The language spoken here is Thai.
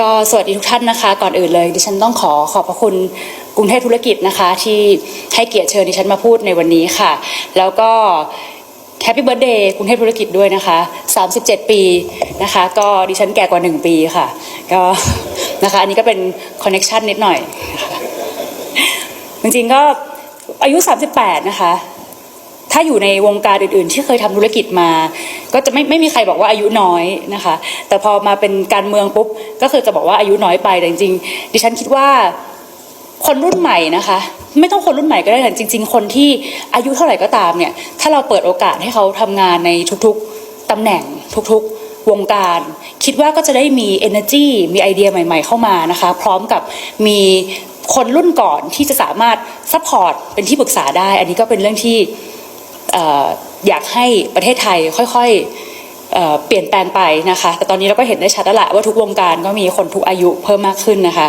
ก็สวัสดีทุกท่านนะคะ ก่อนอื่นเลย ดิฉันต้องขอขอบพระคุณกรุงเทพธุรกิจนะคะ ที่ให้เกียรติเชิญดิฉันมาพูดในวันนี้ค่ะ แล้วก็แฮปปี้เบิร์ดเดย์กรุงเทพธุรกิจด้วยนะคะ 37 ปีนะคะ ก็ดิฉันแก่กว่า 1 ปีค่ะ ก็นะคะอันนี้ก็เป็นคอนเน็ชันนิดหน่อย จริงๆก็อายุ 38 นะคะ ถ้าอยู่ในวงการอื่นๆ ที่เคยทำธุรกิจมา ก็จะไม่ไม่มีใครบอกว่าอายุน้อยนะคะ แต่พอมาเป็นการเมืองปุ๊บก็คือจะบอกว่าอายุน้อยไปแต่จริงๆดิฉันคิดว่าคนรุ่นใหม่นะคะ ไม่ต้องคนรุ่นใหม่ก็ได้แต่จริง ๆ คนที่อายุเท่าไหร่ก็ตามเนี่ยถ้าเราเปิดโอกาสให้เขาทำงานในทุกๆตำแหน่งทุกๆวงการคิดว่าก็จะได้มี energy มีไอเดียใหม่ ๆ เข้ามานะคะ พร้อมกับมีคนรุ่นก่อนที่จะสามารถซัพพอร์ตเป็นที่ปรึกษาได้ อันนี้ก็เป็นเรื่องที่ อยากให้ประเทศไทยค่อยๆเเปลี่ยนแปลงไปนะคะ แต่ตอนนี้เราก็เห็นได้ชัดแล้วแหละว่าทุกวงการก็มีคนทุกอายุเพิ่มมากขึ้นนะคะ